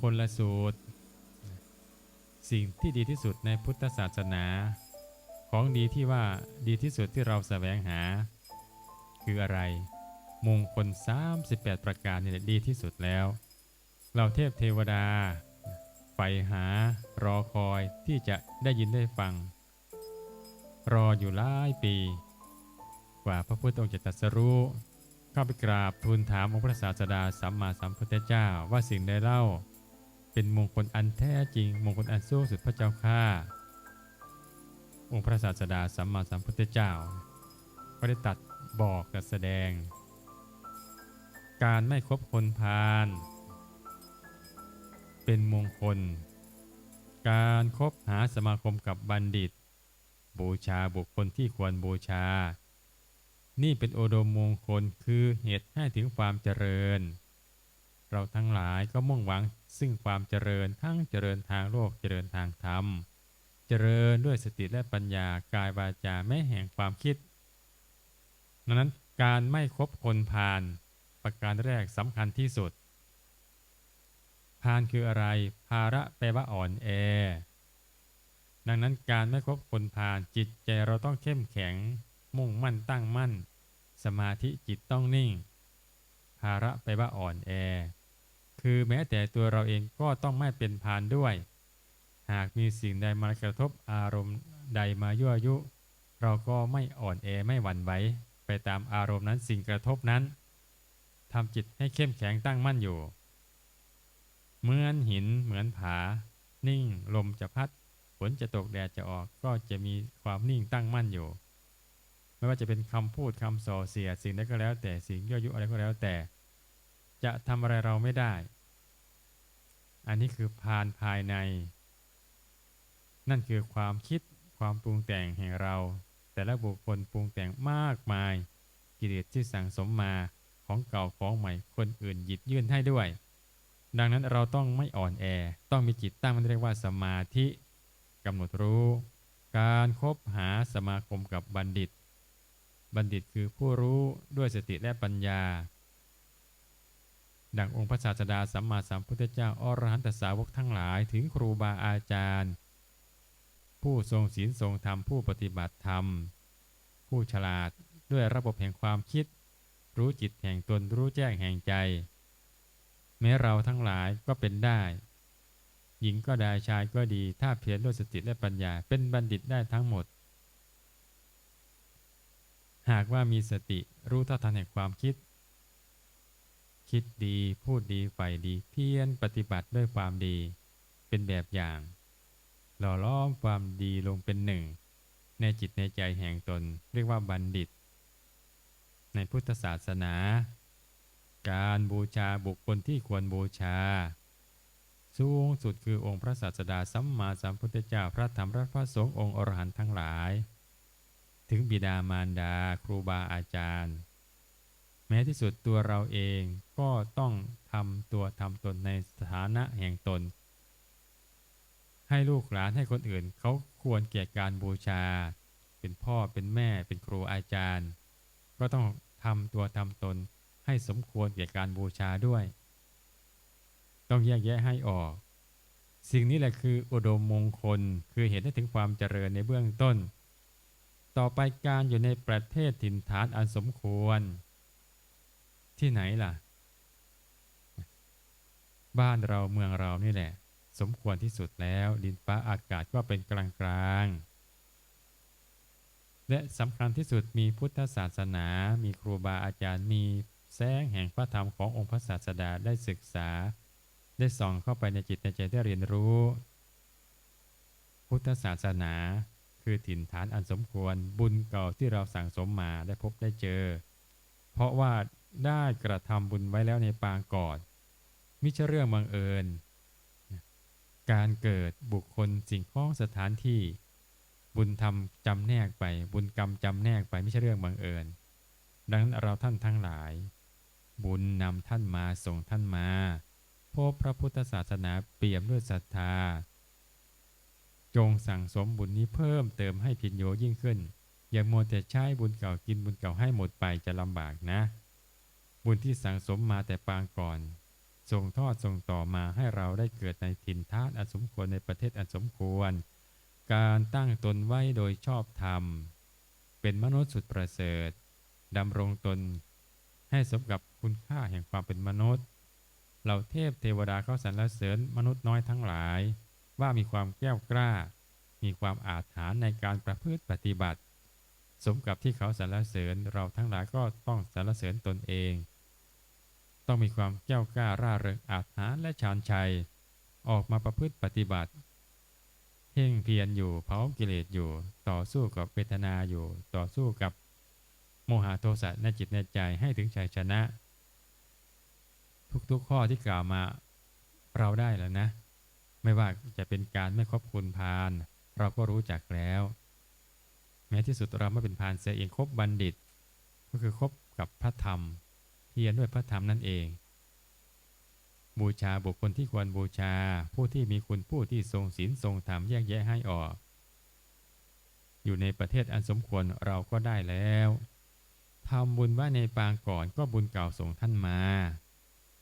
คนละสูตร สิ่งที่ดีที่สุดในพุทธศาสนา ของดีที่ว่าดีที่สุดที่เราแสวงหา คืออะไร มงคล 38 ประการนี่แหละดีที่สุดแล้ว เราเทพเทวดาใฝ่หารอคอยที่จะได้ยินได้ฟัง รออยู่หลายปี กว่าพระพุทธองค์จะตรัสรู้เข้าไปกราบทูลถามองค์พระศาสดาสัมมาสัมพุทธเจ้าว่าสิ่งใดเล่า เป็นมงคลอันแท้จริง มงคลอันสูงสุดพระเจ้าข้าองค์พระศาสดาสัมมาสัมพุทธเจ้าก็ได้ตัดบอกและแสดง การไม่คบคนพาลเป็นมงคล การคบหาสมาคมกับบัณฑิต บูชาบุคคลที่ควรบูชา นี่เป็นโอโดมมงคลคือเหตุให้ถึงความเจริญ เราทั้งหลายก็มุ่งหวัง ซึ่งความเจริญทั้งเจริญทางโลกเจริญทางธรรม เจริญด้วยสติและปัญญากายวาจาแม้แห่งความคิดดังนั้นการไม่คบคนพาลประการแรกสำคัญที่สุด พาลคืออะไร ภาระแปลว่าอ่อนแอ ดังนั้นการไม่คบคนพาลจิตใจเราต้องเข้มแข็ง มุ่งมั่นตั้งมั่น สมาธิจิตต้องนิ่ง ภาระแปลว่าอ่อนแอ คือแม้แต่ตัวเราเองก็ต้องไม่เป็นพาลด้วย หากมีสิ่งใดมากระทบอารมณ์ใดมายั่วยุ เราก็ไม่อ่อนแอไม่หวั่นไหวไปตามอารมณ์นั้นสิ่งกระทบนั้นทำจิตให้เข้มแข็งตั้งมั่นอยู่ เหมือนหินเหมือนผา นิ่งลมจะพัดฝนจะตกแดดจะออกก็จะมีความนิ่งตั้งมั่นอยู่ ไม่ว่าจะเป็นคำพูดคำส่อเสียสิ่งใดก็แล้วแต่สิ่งยั่วยุอะไรก็แล้วแต่ จะทำอะไรเราไม่ได้ อันนี้คือพานภายใน นั่นคือความคิดความปรุงแต่งแห่งเรา แต่ละบุคคลปรุงแต่งมากมาย กิเลสที่สั่งสมมาของเก่าของใหม่คนอื่นหยิบยื่นให้ด้วย ดังนั้นเราต้องไม่อ่อนแอ ต้องมีจิตตั้งมันเรียกว่าสมาธิกำหนดรู้ การครบหาสมาคมกับบัณฑิต บัณฑิตคือผู้รู้ด้วยสติและปัญญา ดังองค์พระศาสดาสัมมาสัมพุทธเจ้าอรหันตสาวกทั้งหลายถึงครูบาอาจารย์ ผู้ทรงศีลทรงธรรมผู้ปฏิบัติธรรม ผู้ฉลาดด้วยระบบแห่งความคิด รู้จิตแห่งตนรู้แจ้งแห่งใจ แม้เราทั้งหลายก็เป็นได้ หญิงก็ได้ชายก็ดีถ้าเพียรด้วยสติและปัญญาเป็นบัณฑิตได้ทั้งหมด หากว่ามีสติรู้เท่าทันแห่งความคิด คิดดีพูดดีใฝ่ดีเพียรปฏิบัติด้วยความดี เป็นแบบอย่าง หล่อล้อมความดีลงเป็นหนึ่ง ในจิตในใจแห่งตนเรียกว่าบัณฑิต ในพุทธศาสนา การบูชาบุคคลที่ควรบูชา สูงสุดคือองค์พระศาสดาสัมมาสัมพุทธเจ้าพระธรรมพระพระสงฆ์องค์อรหันต์ทั้งหลาย ถึงบิดามารดาครูบาอาจารย์ แม้ที่สุดตัวเราเองก็ต้องทำตัวทำตนในสถานะแห่งตน ให้ลูกหลานให้คนอื่น เขาควรเกียรติการบูชา เป็นพ่อเป็นแม่เป็นครูอาจารย์ ก็ต้องทำตัวทำตนให้สมควรแก่การบูชาด้วย ต้องแยกแยะให้ออก สิ่งนี้แหละคืออุดมมงคลคือเห็นได้ถึงความเจริญในเบื้องต้น ต่อไปการอยู่ในประเทศถิ่นฐานอันสมควร ที่ไหนล่ะ บ้านเราเมืองเรานี่แหละ สมควรที่สุดแล้วดินฟ้าอากาศก็เป็นกลางกลางๆและสำคัญที่สุดมีพุทธศาสนา มีครูบาอาจารย์ มีแสงแห่งพระธรรมขององค์พระศาสดาได้ศึกษา ได้ส่องเข้าไปในจิตในใจได้เรียนรู้ พุทธศาสนาคือถิ่นฐานอันสมควรบุญเก่าที่เราสั่งสมมาได้พบได้เจอ เพราะว่า ได้กระทำบุญไว้แล้วในปางก่อนมิใช่เรื่องบังเอิญ การเกิดบุคคลสิ่งของสถานที่ บุญธรรมจำแนกไป บุญกรรมจำแนกไปไม่ใช่เรื่องบังเอิญ ดังนั้นเราท่านทั้งหลาย บุญนำท่านมาส่งท่านมาพบพระพุทธศาสนาเปี่ยมด้วยศรัทธา จงสั่งสมบุญนี้เพิ่มเติมให้พินโยยิ่งขึ้น อย่ามัวแต่ใช้บุญเก่ากินบุญเก่าให้หมดไปจะลำบากนะ บุญที่สั่งสมมาแต่ปางก่อน ส่งทอดส่งต่อมาให้เราได้เกิดในถิ่นฐานอันสมควรในประเทศอันสมควร การตั้งตนไว้โดยชอบธรรม เป็นมนุษย์สุดประเสริฐดำรงตน ให้สมกับคุณค่าแห่งความเป็นมนุษย์ เหล่าเทพเทวดาเขาสรรเสริญมนุษย์น้อยทั้งหลาย ว่ามีความแก้วกล้า มีความอาถรรพ์ในการประพฤติปฏิบัติ สมกับที่เขาสรรเสริญเราทั้งหลายก็ต้องสรรเสริญตนเอง ต้องมีความแก้วกล้าร่าเริงอาถรรพ์และชาญชัย ออกมาประพฤติปฏิบัติเพ่งเพียรอยู่เผากิเลสอยู่ต่อสู้กับเวทนาอยู่ต่อสู้กับโมหะโทสะในจิตในใจให้ถึงชัยชนะ ทุกๆข้อที่กล่าวมาเราได้แล้วนะ ไม่ว่าจะเป็นการไม่ครบคุณพาน เราก็รู้จักแล้ว แม้ที่สุดเราไม่เป็นพานเสียเองครบบัณฑิต ก็คือครบกับพระธรรม เพียรด้วยพระธรรมนั่นเอง บูชาบุคคลที่ควรบูชา ผู้ที่มีคุณผู้ที่ทรงศีลทรงธรรมแยกแยะให้ออก อยู่ในประเทศอันสมควรเราก็ได้แล้วทำบุญไว้ในปางก่อนก็บุญเก่าส่งท่านมา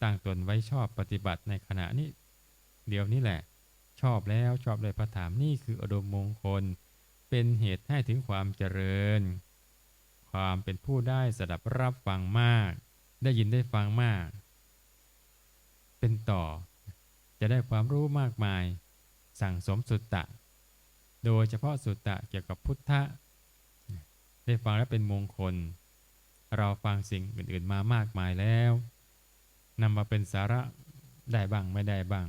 ตั้งตนไว้ชอบปฏิบัติในขณะนี้ เดี๋ยวนี้แหละ ชอบแล้วชอบเลยพระธรรมนี่คืออดมมงคล เป็นเหตุให้ถึงความเจริญ ความเป็นผู้ได้สดับรับฟังมาก ได้ยินได้ฟังมาก เป็นต่อ จะได้ความรู้มากมาย สั่งสมสุตตะ โดยเฉพาะสุตตะเกี่ยวกับพุทธะ ได้ฟังแล้วเป็นมงคล เราฟังสิ่งอื่นๆมามากมายแล้วนำมาเป็นสาระได้บ้างไม่ได้บ้าง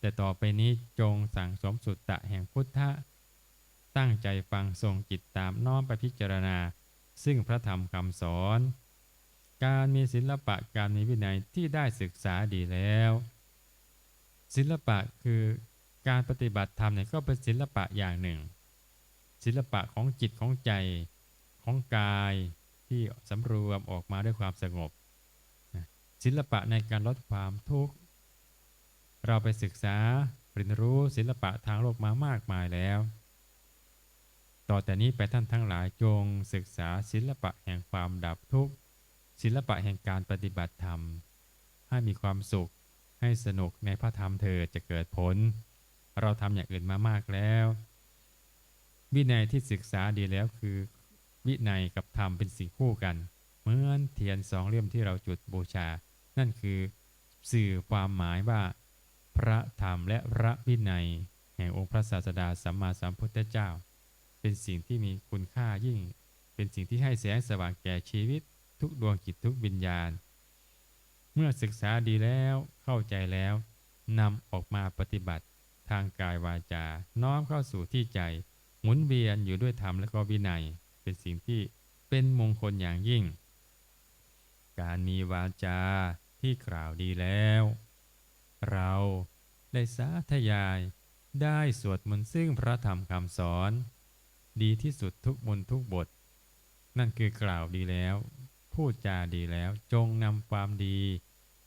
แต่ต่อไปนี้จงสั่งสมสุตตะแห่งพุทธะ ตั้งใจฟังทรงจิตตามน้อมไปพิจารณา ซึ่งพระธรรมคำสอน การมีศิลปะการมีวินัยที่ได้ศึกษาดีแล้ว ศิลปะคือการปฏิบัติธรรมเนี่ยก็เป็นศิลปะอย่างหนึ่ง ศิลปะของจิตของใจของกายที่สำรวมออกมาด้วยความสงบ ศิลปะในการลดความทุกข์ เราไปศึกษาเรียนรู้ศิลปะทางโลกมามากมายแล้ว ต่อแต่นี้ไปท่านทั้งหลายจงศึกษาศิลปะแห่งความดับทุกข์ ศิลปะแห่งการปฏิบัติธรรม ให้มีความสุข ให้สนุกในพระธรรมเธอจะเกิดผล เราทำอย่างอื่นมามากแล้ว วินัยที่ศึกษาดีแล้วคือ วินัยกับธรรมเป็นสิ่งคู่กัน เหมือนเทียนสองเล่มที่เราจุดบูชา นั่นคือ สื่อความหมายว่า พระธรรมและพระวินัย แห่งองค์พระศาสดาสัมมาสัมพุทธเจ้า เป็นสิ่งที่มีคุณค่ายิ่ง เป็นสิ่งที่ให้แสงสว่างแก่ชีวิต ทุกดวงจิตทุกวิญญาณ เมื่อศึกษาดีแล้วเข้าใจแล้วนำออกมาปฏิบัติทางกายวาจา น้อมเข้าสู่ที่ใจ หมุนเวียนอยู่ด้วยธรรมและก็วินัย เป็นสิ่งที่เป็นมงคลอย่างยิ่ง การมีวาจาที่กล่าวดีแล้ว เราได้สาธยาย ได้สวดมนต์ซึ่งพระธรรมคำสอน ดีที่สุดทุกมนทุกบท นั่นคือกล่าวดีแล้ว พูดจาดีแล้วจงนำความดี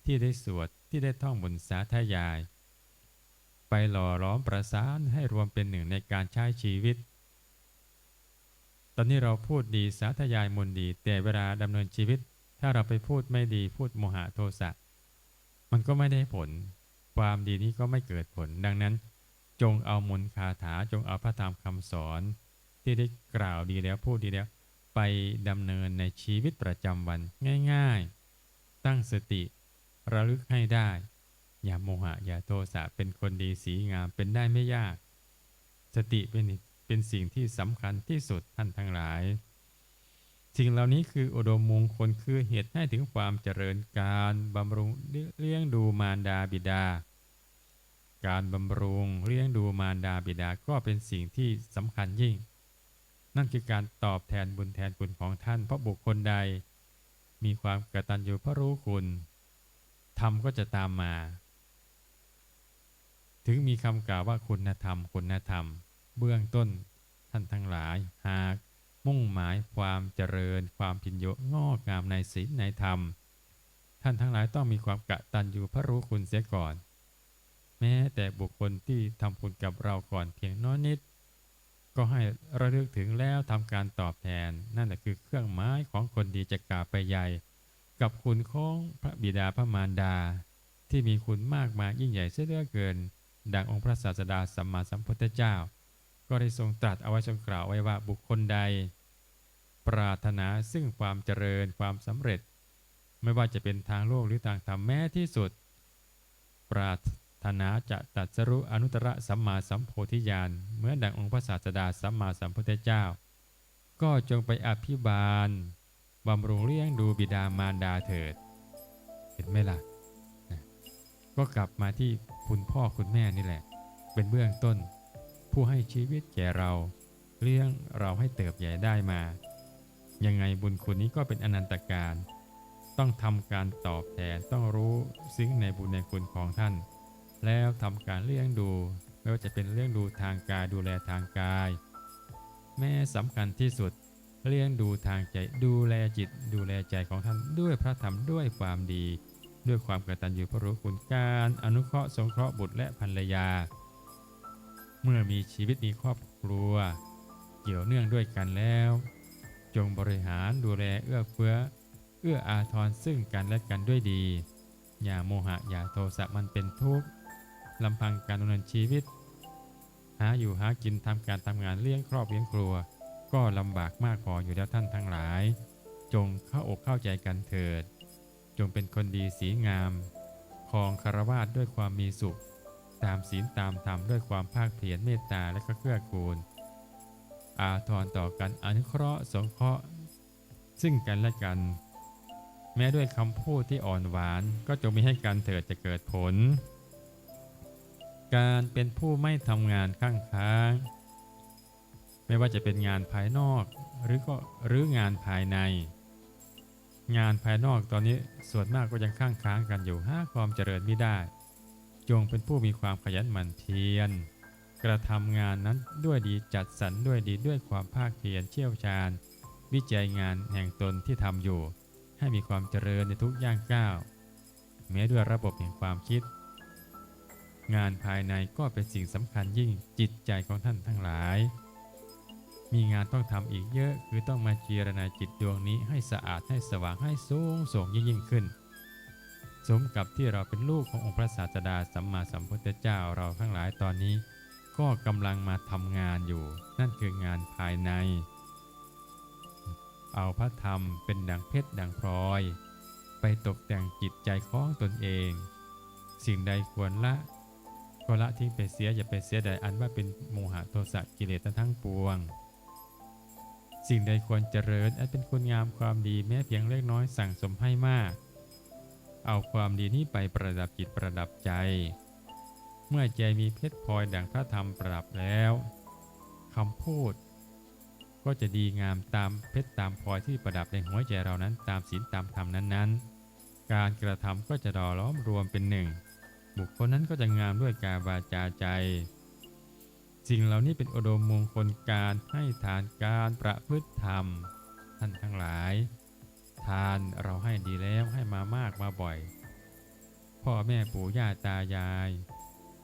ที่ได้สวดที่ได้ท่องบนสาธยาย ไปหล่อล้อมประสานให้รวมเป็นหนึ่งในการใช้ชีวิต ตอนนี้เราพูดดีสาธยายมนดี แต่เวลาดำเนินชีวิต ถ้าเราไปพูดไม่ดีพูดโมหะโทสะมันก็ไม่ได้ผล ความดีนี้ก็ไม่เกิดผล ดังนั้น จงเอามนคาถาจงเอาพระธรรมคำสอน ที่ได้กล่าวดีแล้วพูดดีแล้ว ไปดำเนินในชีวิตประจำวันง่ายๆ ตั้งสติ ระลึกให้ได้ อย่าโมหะอย่าโทสะเป็นคนดีสีงามเป็นได้ไม่ยาก สติเป็นเป็นสิ่งที่สำคัญที่สุดท่านทั้งหลาย สิ่งเหล่านี้คืออุดมมงคลคือเหตุให้ถึงความเจริญการบำรุงเลี้ยงดูมารดาบิดา การบำรุงเลี้ยงดูมารดาบิดาก็เป็นสิ่งที่สำคัญยิ่ง นั่นคือการตอบแทนบุญแทนคุณของท่าน เพราะบุคคลใด มีความกตัญญูพระรู้คุณธรรมก็จะตามมา ถึงมีคำกล่าวว่าคุณธรรม คุณธรรม เบื้องต้นท่านทั้งหลาย หากมุ่งหมายความเจริญ ความพินโยงอกงามในศีลในธรรม ท่านทั้งหลายต้องมีความกะตันอยู่พระรู้คุณเสียก่อน แม้แต่บุคคลที่ทำคุณกับเราก่อนเพียงน้อยนิด ก็ให้ระลึกถึงแล้วทำการตอบแทน นั่นแหละคือเครื่องไม้ของคนดีจะกล่าวไปใหญ่ กับคุณของพระบิดาพระมารดา ที่มีคุณมากมายยิ่งใหญ่เสียเหลือเกิน ดังองค์พระศาสดาสัมมาสัมพุทธเจ้า ก็ได้ทรงตรัสเอาไว้ทรงกล่าวไว้ว่าบุคคลใด ปรารถนาซึ่งความเจริญความสำเร็จ ไม่ว่าจะเป็นทางโลกหรือทางธรรมแม้ที่สุด ปราร ถนาจะตัดสรุอนุตตรสัมมาสัมโพธิญาณเหมือนดังองค์พระศาสดาสัมมาสัมพุทธเจ้า ก็จงไปอภิบาลบำรุงเลี้ยงดูบิดามารดาเถิด เห็นไหมล่ะนะก็กลับมาที่คุณพ่อคุณแม่นี่แหละ เป็นเบื้องต้น ผู้ให้ชีวิตแก่เรา เลี้ยงเราให้เติบใหญ่ได้มา ยังไงบุญคุณนี้ก็เป็นอนันตการ ต้องทำการตอบแทนต้องรู้ซึ้งในบุญในคุณของท่าน แล้วทำการเลี้ยงดู ไม่ว่าจะเป็นเลี้ยงดูทางกายดูแลทางกาย แม่สำคัญที่สุดเลี้ยงดูทางใจดูแลจิต ดูแลใจของท่านด้วยพระธรรมด้วยความดี ด้วยความกตัญญูพระรู้คุณการอนุเคราะห์สงเคราะห์บุตรและภรรยา เมื่อมีชีวิตมีครอบครัว เกี่ยวเนื่องด้วยกันแล้ว จงบริหารดูแลเอื้อเฟื้อ เอื้ออาทรซึ่งกันและกันด้วยดี อย่าโมหะอย่าโทสะมันเป็นทุกข์ ลำพังการดำเนินชีวิต หาอยู่หากินทำการทำงานเลี้ยงครอบเลี้ยงครัว ก็ลำบากมากพออยู่แล้วท่านทั้งหลาย จงเข้าอกเข้าใจกันเถิด จงเป็นคนดีสีงามคองคารวาสด้วยความมีสุข ตามศีลตามธรรมด้วยความภาคเพียรเมตตาและก็เกื้อกูล อาทรต่อกันอนุเคราะห์สงเคราะห์ ซึ่งกันและกัน แม้ด้วยคำพูดที่อ่อนหวานก็จงมีให้การเถิดจะเกิดผล การเป็นผู้ไม่ทำงานข้างค้าง ไม่ว่าจะเป็นงานภายนอกหรือก็หรืองานภายใน งานภายนอกตอนนี้ส่วนมากก็ยังข้างค้างกันอยู่ห้าความเจริญไม่ได้ จงเป็นผู้มีความขยันหมั่นเพียรกระทำงานนั้นด้วยดีจัดสรรด้วยดีด้วยความภาคเพียรเชี่ยวชาญ วิจัยงานแห่งตนที่ทำอยู่ ให้มีความเจริญในทุกย่างก้าวแม้ด้วยระบบแห่งความคิด งานภายในก็เป็นสิ่งสำคัญยิ่งจิตใจของท่านทั้งหลาย มีงานต้องทำอีกเยอะคือต้องมาเจรณาจิตดวงนี้ให้สะอาดให้สว่างให้สูงส่งยิ่งยิ่งขึ้น สมกับที่เราเป็นลูกขององค์พระศาสดาสัมมาสัมพุทธเจ้าเราทั้งหลายตอนนี้ ก็กำลังมาทำงานอยู่ นั่นคืองานภายใน เอาพระธรรมเป็นดังเพชรดังพลอย ไปตกแต่งจิตใจของตนเอง สิ่งใดควรละ ก็ละทิ้งไปเสียอย่าไปเสียใดอันว่าเป็นโมหะโทสะกิเลสทั้งปวง สิ่งใดควรเจริญอันเป็นคุณงามความดีแม้เพียงเล็กน้อยสั่งสมให้มาก เอาความดีนี้ไปประดับจิตประดับใจ เมื่อใจมีเพชรพลอยดังพระธรรมประดับแล้วคำพูด ก็จะดีงามตามเพชรตามพลอยที่ประดับในหัวใจเรานั้นตามศีลตามธรรมนั้นๆ การกระทำก็จะดอล้อมรวมเป็นหนึ่ง บุคคลนั้นก็จะงามด้วยกายวาจาใจ สิ่งเหล่านี้เป็นโอดมมงคลการให้ทานการประพฤติธรรม ท่านทั้งหลาย ทานเราให้ดีแล้วให้มามากมาบ่อย พ่อแม่ปู่ย่าตายาย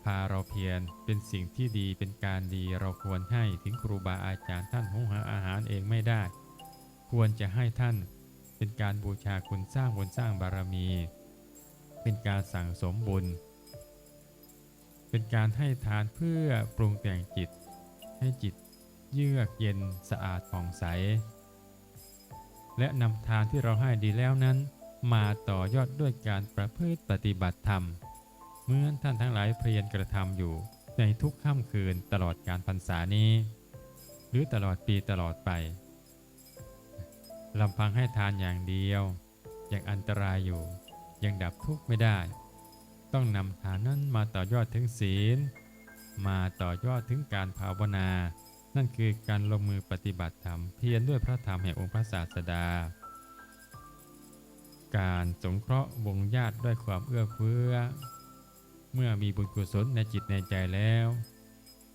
พาเราเพียรเป็นสิ่งที่ดีเป็นการดีเราควรให้ถึงครูบาอาจารย์ท่านหุงหาอาหารเองไม่ได้ ควรจะให้ท่านเป็นการบูชาคุณสร้างบุญสร้างบารมี เป็นการสั่งสมบุญ เป็นการให้ทานเพื่อปรุงแต่งจิต ให้จิตเยือกเย็นสะอาดผ่องใส และนำทานที่เราให้ดีแล้วนั้น มาต่อยอดด้วยการประพฤติปฏิบัติธรรมเหมื่อนท่านทั้งหลายเพียรกระทำอยู่ในทุกค่ำคืนตลอดการพรรษานี้ หรือตลอดปีตลอดไปลำพังให้ทานอย่างเดียว ยังอันตรายอยู่ ยังดับทุกข์ไม่ได้ ต้องนำทานนั้นมาต่อยอดถึงศีล มาต่อยอดถึงการภาวนา นั่นคือการลงมือปฏิบัติธรรมเพียรด้วยพระธรรมแห่งองค์พระศาสดา การสงเคราะห์วงญาติด้วยความเอื้อเฟื้อ เมื่อมีบุญกุศลในจิตในใจแล้ว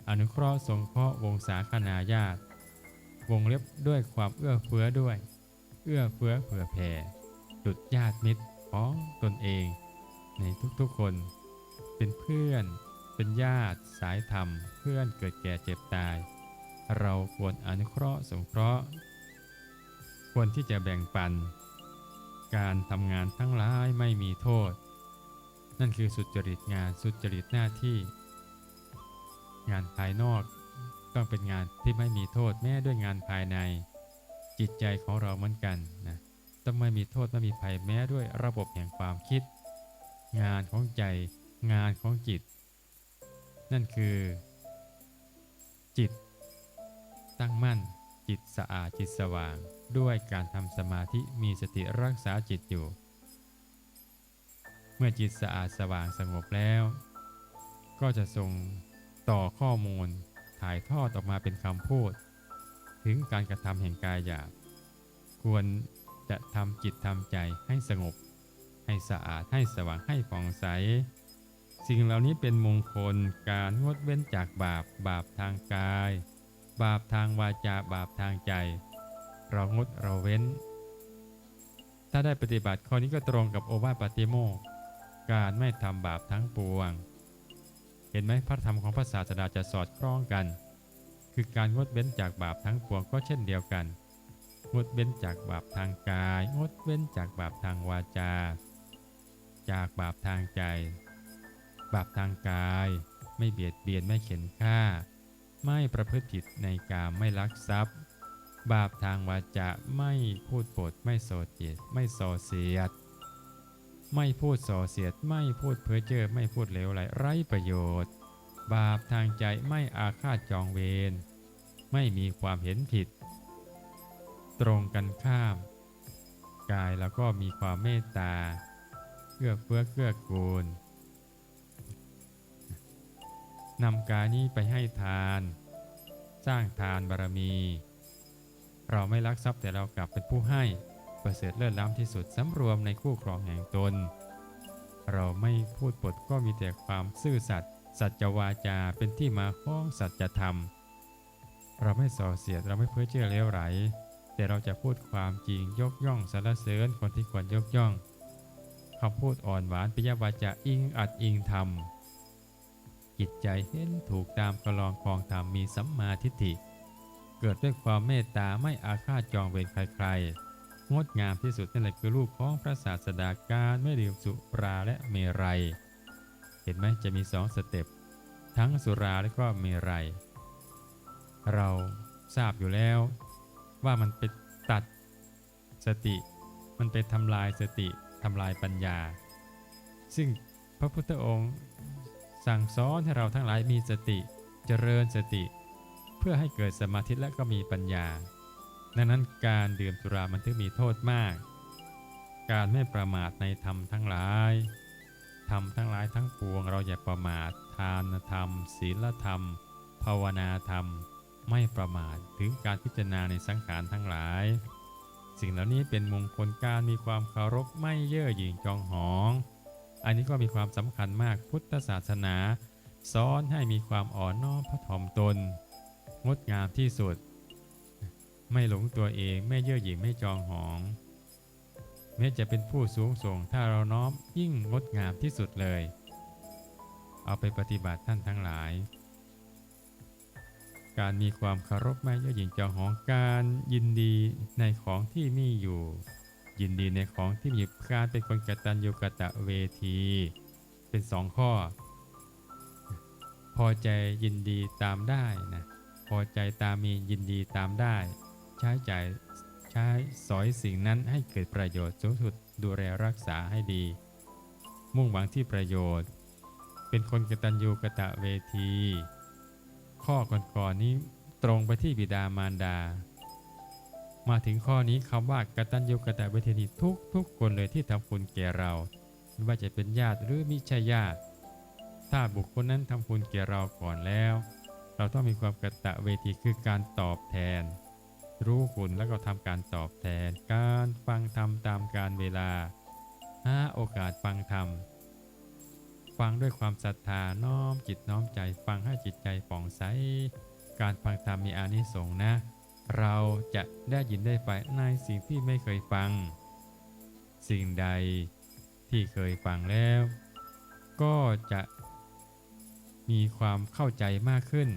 อนุเคราะห์สงเคราะห์วงศาคณาญาติ วงเล็บด้วยความเอื้อเฟื้อด้วย เอื้อเฟื้อเผื่อแผ่ดุดญาติมิตรของตนเอง ในทุกๆคน เป็นเพื่อน เป็นญาติ สายธรรม เพื่อนเกิดแก่เจ็บตาย เราควรอนุเคราะห์สงเคราะห์ ควรที่จะแบ่งปัน การทำงานทั้งหลายไม่มีโทษ นั่นคือสุจริตงานสุจริตหน้าที่ งานภายนอกต้องเป็นงานที่ไม่มีโทษแม้ด้วยงานภายใน จิตใจของเราเหมือนกันนะต้องไม่มีโทษไม่มีภัยแม้ด้วยระบบแห่งความคิด งานของใจงานของจิต นั่นคือ จิต ตั้งมั่น จิตสะอาดจิตสว่าง ด้วยการทำสมาธิมีสติรักษาจิตอยู่ เมื่อจิตสะอาดสว่างสงบแล้ว ก็จะส่งต่อข้อมูลถ่ายทอดออกมาเป็นคำพูด ถึงการกระทำแห่งกายหยาบควรจะทำจิตทำใจให้สงบ ให้สะอาดให้สว่างให้ผ่องใส สิ่งเหล่านี้เป็นมงคลการงดเว้นจากบาปบาปทางกาย บาปทางวาจาบาปทางใจ เรางดเราเว้น ถ้าได้ปฏิบัติข้อนี้ก็ตรงกับโอวาทปาติโมกการไม่ทำบาปทั้งปวง เห็นไหมพระธรรมของพระศาสดาจะสอดคล้องกัน คือการงดเว้นจากบาปทั้งปวงก็เช่นเดียวกันงดเว้นจากบาปทางกาย งดเว้นจากบาปทางวาจา จากบาปทางใจ บาปทางกาย ไม่เบียดเบียนไม่เข็นฆ่า ไม่ประพฤติผิดในกามไม่ลักทรัพย์ บาปทางวาจาไม่พูดปดไม่โสเจตไม่ส่อเสียด ไม่พูดส่อเสียด ไม่พูดเพ้อเจ้อไม่พูดเลวไหลไร้ประโยชน์ บาปทางใจไม่อาฆาตจองเวรไม่มีความเห็นผิด ตรงกันข้าม กายแล้วก็มีความเมตตา เกื้อเฟื้อเกื้อกูลนำกายนี้ไปให้ทาน สร้างทานบารมี เราไม่ลักทรัพย์แต่เรากลับเป็นผู้ให้ประเสริฐเลิศล้ำที่สุดสำรวมในคู่ครองแห่งตน เราไม่พูดปดก็มีแต่ความซื่อสัตย์สัจวาจาเป็นที่มาของสัจธรรม เราไม่ส่อเสียดเราไม่เพ้อเจ้อเลวไหล แต่เราจะพูดความจริงยกย่องสรรเสริญคนที่ควรยกย่อง คำพูดอ่อนหวานปิยวาจาอิงอัดอิงธรรม จิตใจเห็นถูกตามกระลองคลองธรรมมีสัมมาทิฏฐิ เกิดด้วยความเมตตาไม่อาฆาตจองเวรใครๆ งดงามที่สุดนั่นแหละคือลูกของพระศาสดาการไม่ดื่มสุปราและเมรัย เห็นไหมจะมีสองสเต็ป ทั้งสุราและก็เมรัย เราทราบอยู่แล้วว่ามันเป็นตัดสติ มันเป็นทำลายสติ ทำลายปัญญา ซึ่งพระพุทธองค์สั่งสอนให้เราทั้งหลายมีสติเจริญสติ เพื่อให้เกิดสมาธิและก็มีปัญญา ดังนั้นการดื่มสุรามันถึงมีโทษมาก การไม่ประมาทในธรรมทั้งหลายธรรมทั้งหลายทั้งปวงเราอย่าประมาททานธรรม ศีลธรรม ภาวนาธรรม ไม่ประมาทถึงการพิจารณาในสังขารทั้งหลาย สิ่งเหล่านี้เป็นมงคลการมีความเคารพไม่เย่อหยิ่งจองหอง อันนี้ก็มีความสำคัญมากพุทธศาสนาสอนให้มีความอ่อนน้อมพระถ่อมตน งดงามที่สุด ไม่หลงตัวเองไม่เย่อหยิ่งไม่จองหอง แม้จะเป็นผู้สูงส่งถ้าเราน้อมยิ่งงดงามที่สุดเลย เอาไปปฏิบัติท่านทั้งหลาย การมีความเคารพไม่เย่อหยิ่งจองหองการยินดีในของที่มีอยู่ ยินดีในของที่มีการเป็นคนกตัญญูกตะเวที เป็นสองข้อ พอใจยินดีตามได้นะพอใจตามมียินดีตามได้ ใช้ใจายใช้สอยสิ่งนั้นให้เกิดประโยชน์สูงสุดดูแลรักษาให้ดี มุ่งหวังที่ประโยชน์ เป็นคนกตัญญูกตะเวที ข้อก่อนๆนี้ตรงไปที่บิดามารดา มาถึงข้อนี้คำว่ากตัญญูกตเวทีนีทุกทุกคนเลยที่ทำคุณแก่เรา ไม่ว่าจะเป็นญาติหรือมิใช่ญาติ ถ้าบุคคลนั้นทำคุณแก่เราก่อนแล้ว เราต้องมีความกตะเวทีคือการตอบแทน รู้คุณแล้วก็ทำการตอบแทน การฟังธรรมตามการเวลาหาโอกาสฟังธรรม ฟังด้วยความศรัทธาน้อมจิตน้อมใจฟังให้จิตใจผ่องใส การฟังธรรมมีอานิสงส์นะ เราจะได้ยินได้ไปในสิ่งที่ไม่เคยฟัง สิ่งใดที่เคยฟังแล้ว ก็จะมีความเข้าใจมากขึ้น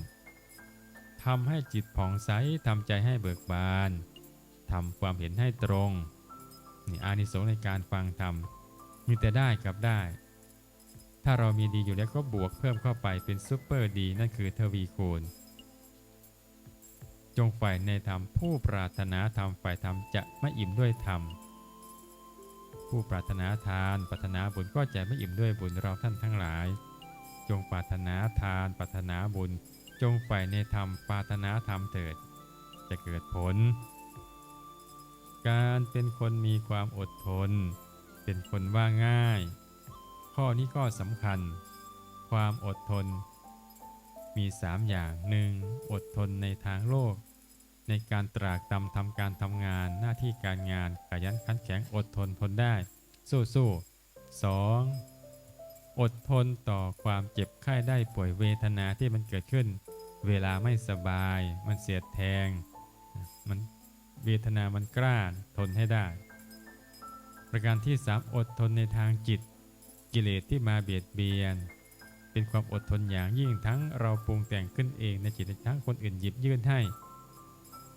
ทำให้จิตผ่องใสทำใจให้เบิกบานทำความเห็นให้ตรงนี่อานิสงส์ในการฟังธรรมมีแต่ได้กับได้ ถ้าเรามีดีอยู่แล้วก็บวกเพิ่มเข้าไปเป็นซูเปอร์ดีนั่นคือทวีคูณ จงฝ่ายในธรรมผู้ปรารถนาธรรมฝ่ายธรรมจะไม่อิ่มด้วยธรรม ผู้ปรารถนาทานปรารถนาบุญก็จะไม่อิ่มด้วยบุญเราท่านทั้งหลาย จงปรารถนาทานปรารถนาบุญ จงฝ่ายในธรรมปรารถนาธรรมเถิด จะเกิดผล การเป็นคนมีความอดทน เป็นคนว่าง่าย ข้อนี้ก็สำคัญ ความอดทน มี 3 อย่าง 1. อดทนในทางโลก ในการตรากตำทำการทำงานหน้าที่การงานขยันขันแข็งอดทนทนได้ สู้สู้สองอดทนต่อความเจ็บไข้ได้ป่วยเวทนาที่มันเกิดขึ้น เวลาไม่สบาย มันเสียดแทง มันเวทนามันกล้าทนให้ได้ ประการที่ 3 อดทนในทางจิต กิเลสที่มาเบียดเบียน เป็นความอดทนอย่างยิ่งทั้งเราปรุงแต่งขึ้นเองในจิตทั้งคนอื่นหยิบยื่นให้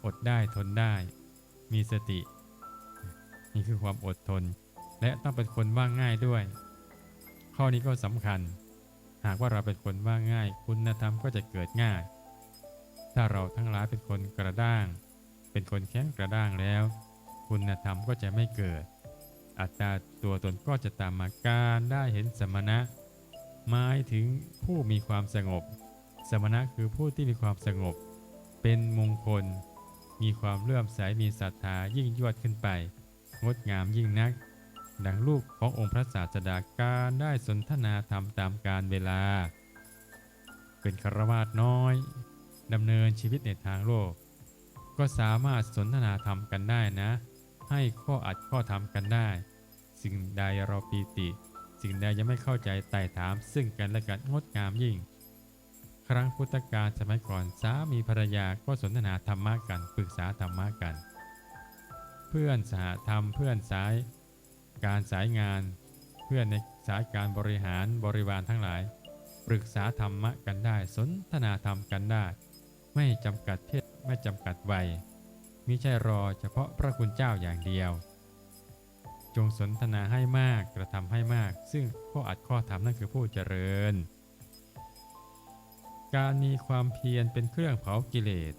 อดได้ทนได้ มีสติ นี่คือความอดทน และต้องเป็นคนว่าง่ายด้วย ข้อนี้ก็สำคัญ หากว่าเราเป็นคนว่าง่าย คุณธรรมก็จะเกิดง่าย ถ้าเราทั้งหลายเป็นคนกระด้าง เป็นคนแข็งกระด้างแล้ว คุณธรรมก็จะไม่เกิด อัตตาตัวตนก็จะตามมาการได้เห็นสมณะ หมายถึงผู้มีความสงบ สมณะคือผู้ที่มีความสงบ เป็นมงคล มีความเลื่อมใสมีศรัทธายิ่งยวดขึ้นไป งดงามยิ่งนัก ดังลูกขององค์พระศาสดาการได้สนทนาธรรมตามการเวลา เป็นคารวาสน้อยดำเนินชีวิตในทางโลก ก็สามารถสนทนาธรรมกันได้นะ ให้ข้ออัดข้อธรรมกันได้ สิ่งใดเราปีติ สิ่งใดยังไม่เข้าใจไต่ถาม ซึ่งกันและกันงดงามยิ่ง ครั้งพุทธกาลสมัยก่อนสามีภรรยาก็สนทนาธรรมะกันปรึกษาธรรมะกัน เพื่อนสหธรรมเพื่อนสาย การสายงาน เพื่อนในสายการบริหารบริวารทั้งหลาย ปรึกษาธรรมะกันได้สนทนาธรรมกันได้ ไม่จำกัดเพศไม่จำกัดวัยมิใช่รอเฉพาะพระคุณเจ้าอย่างเดียว จงสนทนาให้มากกระทำให้มาก ซึ่งข้ออัดข้อธรรมนั่นคือผู้เจริญ การมีความเพียรเป็นเครื่องเผากิเลส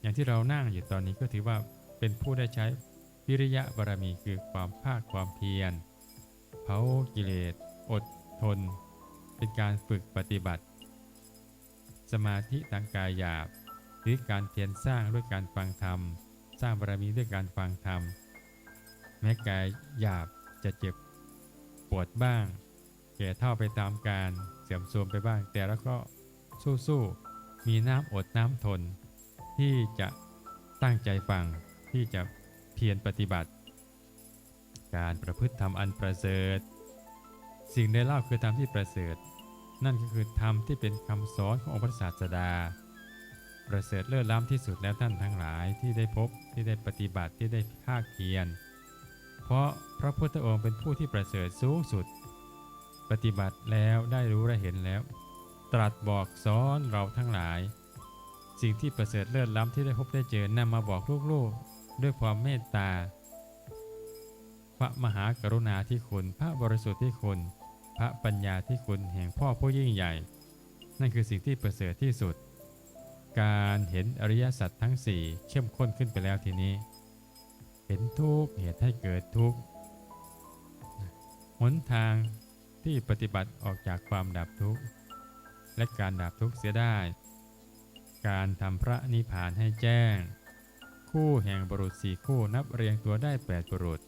อย่างที่เรานั่งอยู่ตอนนี้ก็ถือว่าเป็นผู้ได้ใช้วิริยะบารมีคือความภาคความเพียร เผากิเลส อดทน เป็นการฝึกปฏิบัติ สมาธิทางกายหยาบ หรือการเพียรสร้างด้วยการฟังธรรม สร้างบารมีด้วยการฟังธรรม แม้กายหยาบจะเจ็บปวดบ้าง แก่เท่าไปตามการเสื่อมโทรมไปบ้าง แต่แล้วก็สู้ๆมีน้ำอดน้ำทน ที่จะตั้งใจฟังที่จะเพียรปฏิบัติ การประพฤติธรรมอันประเสริฐสิ่งใดเล่าคือธรรมที่ประเสริฐ นั่นก็คือธรรมที่เป็นคำสอนขององค์พระศาสดา ประเสริฐเลิศล้ำที่สุดแล้วท่านทั้งหลายที่ได้พบที่ได้ปฏิบัติที่ได้ภาคเพียร เพราะพระพุทธองค์เป็นผู้ที่ประเสริฐสูงสุด ปฏิบัติแล้วได้รู้และเห็นแล้ว ตรัสบอกสอนเราทั้งหลาย สิ่งที่ประเสริฐเลิศล้ำที่ได้พบได้เจอนำมาบอกลูกๆ ด้วยความเมตตา พระมหากรุณาที่คุณ พระบริสุทธิ์ที่คุณ พระปัญญาที่คุณแห่งพ่อผู้ยิ่งใหญ่ นั่นคือสิ่งที่ประเสริฐที่สุด การเห็นอริยสัจทั้งสี่เข้มข้นขึ้นไปแล้วทีนี้ เห็นทุกข์เหตุให้เกิดทุกข์หนทางที่ปฏิบัติออกจากความดับทุกข์และการดับทุกข์เสียได้ การทำพระนิพพานให้แจ้ง คู่แห่งบุรุษสี่คู่นับเรียงตัวได้แปดบุรุษ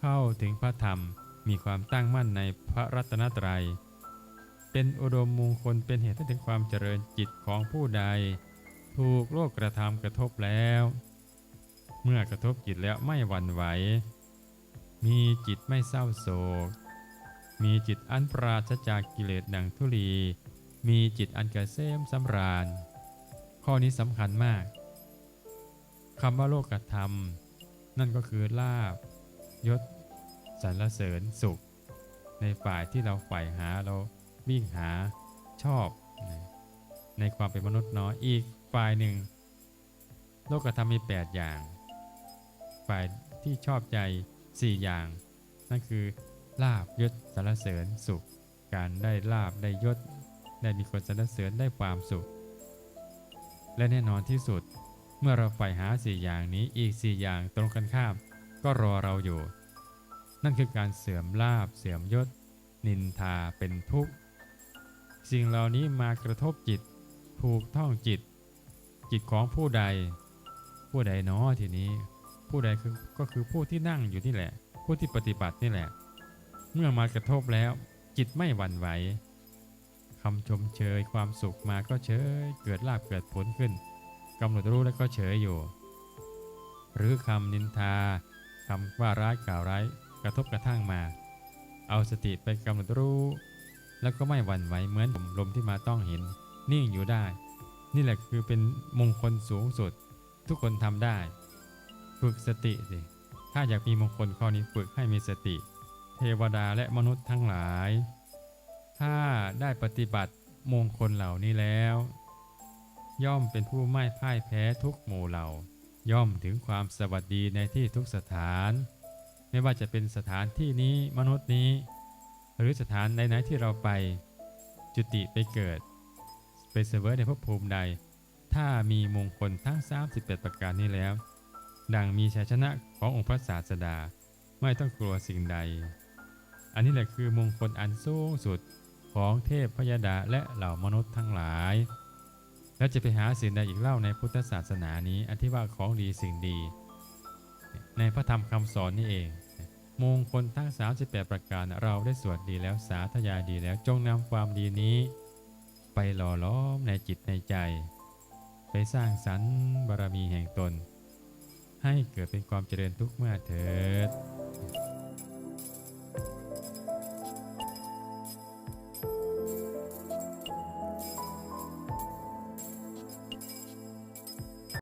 เข้าถึงพระธรรมมีความตั้งมั่นในพระรัตนตรัย เป็นอุดมมงคลเป็นเหตุให้ถึงความเจริญจิตของผู้ใด ถูกโลกกระทำกระทบแล้ว เมื่อกระทบจิตแล้วไม่หวั่นไหว มีจิตไม่เศร้าโศก มีจิตอันปราศจากกิเลสดังทุลี มีจิตอันเกษมสำราญ ข้อนี้สำคัญมากคำว่าโลกธรรม นั่นก็คือลาบยศสรรเสริญสุข ในฝ่ายที่เราใฝ่หาเราวิ่งหาชอบ ในความเป็นมนุษย์น้อยอีกฝ่ายหนึ่ง โลกธรรมมี 8 อย่าง ฝ่ายที่ชอบใจ 4 อย่าง นั่นคือลาบยศสรรเสริญสุข การได้ลาบได้ยศ ได้มีคนสรรเสริญได้ความสุข และแน่นอนที่สุด เมื่อเราใฝ่หาสี่อย่างนี้อีกสี่อย่างตรงกันข้าม ก็รอเราอยู่ นั่นคือการเสื่อมลาบเสื่อมยศ นินทาเป็นทุกข์สิ่งเหล่านี้มากระทบจิต ถูกท่องจิต จิตของผู้ใด ผู้ใดเนาะทีนี้ ผู้ใดคือก็คือผู้ที่นั่งอยู่นี่แหละ ผู้ที่ปฏิบัตินี่แหละ เมื่อมากระทบแล้ว จิตไม่หวั่นไหวคำชมเชยความสุขมาก็เฉยเกิดลาบเกิดผลขึ้นกำหนดรู้แล้วก็เฉยอยู่ หรือคำนินทาคำว่าร้ายกล่าวร้ายกระทบกระทั่งมา เอาสติไปกำหนดรู้ แล้วก็ไม่หวั่นไหวเหมือนลมที่มาต้องเห็น นิ่งอยู่ได้ นี่แหละคือเป็นมงคลสูงสุด ทุกคนทำได้ ฝึกสติสิถ้าอยากมีมงคลข้อนี้ฝึกให้มีสติ เทวดาและมนุษย์ทั้งหลาย ถ้าได้ปฏิบัติมงคลเหล่านี้แล้ว ย่อมเป็นผู้ไม่พ่ายแพ้ทุกหมู่เหล่า ย่อมถึงความสวัสดีในที่ทุกสถาน ไม่ว่าจะเป็นสถานที่นี้มนุษย์นี้ หรือสถานใดๆที่เราไป จุติไปเกิดไปเสวยในภพภูมิใด ถ้ามีมงคลทั้ง 38 ประการนี้แล้ว ดังมีชัยชนะขององค์พระศาสดาไม่ต้องกลัวสิ่งใด อันนี้แหละคือมงคลอันสูงสุดของเทพพยดาและเหล่ามนุษย์ทั้งหลาย แล้วจะไปหาสิ่งใดอีกเล่าในพุทธศาสนานี้อันที่ว่าของดีสิ่งดี ในพระธรรมคำสอนนี่เอง มงคลทั้ง 38 ประการเราได้สวดดีแล้วสาธยายดีแล้วจงนำความดีนี้ ไปหล่อล้อมในจิตในใจ ไปสร้างสรรค์บารมีแห่งตน ให้เกิดเป็นความเจริญทุกเมื่อเถิด